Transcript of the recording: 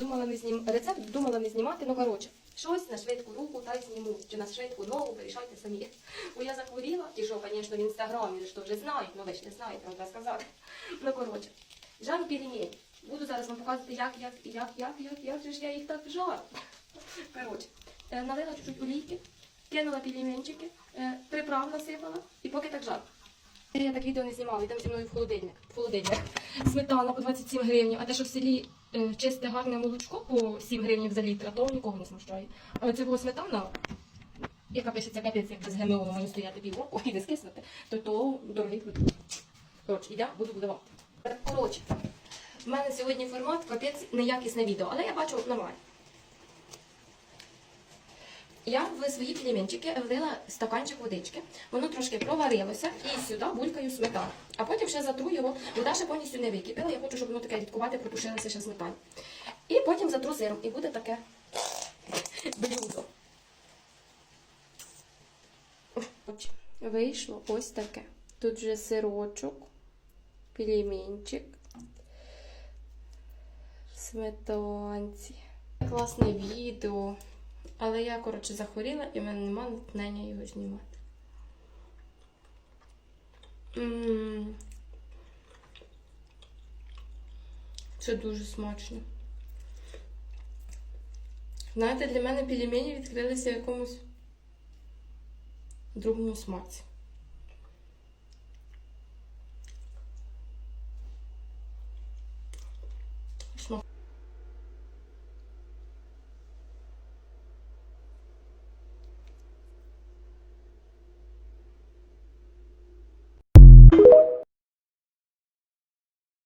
Думала не знім... рецепт думала не знімати, ну коротше, щось на швидку руку та й зніму, чи на швидку ногу, вирішайте самі. Бо я захворіла, ті, що, звісно, в інстаграмі, що вже знають, ну ви ж не знаєте, треба сказати. Ну коротше, жару пельмені. Буду зараз вам показувати, як, як, як, як, як, як же ж я їх так жарю. Коротше, е, налила чуть-чуть олійки, кинула пельменчики, е, приправ насипала і поки так жарю. Я так відео не знімала, йдемо зі мною в холодильник. В холодильник. Сметана по 27 гривень, а те, що в селі чисте гарне молочко по 7 гривень за літр, то нікого не смущає. Але це була сметана, яка пишеться капець, як без ГМО має стояти півроку і не скиснути, то то дорогий продукт. Коротше, я буду будувати. Коротше, в мене сьогодні формат капець неякісне відео, але я бачу нормально. Я в свої пельменчики влила стаканчик водички, воно трошки проварилося і сюди булькаю сметану. А потім ще затру його, вода ще повністю не википіла. Я хочу, щоб воно таке рідкувате, протушилося ще сметані. І потім затру сиром, і буде таке блюдо. Вийшло ось таке. Тут вже сирочок, пельменчик, сметанці. Класне відео. Але я, коротше, захворіла і в мене немає натхнення його знімати. Це дуже смачно. Знаєте, для мене пельмені відкрилися в якомусь другому смаці.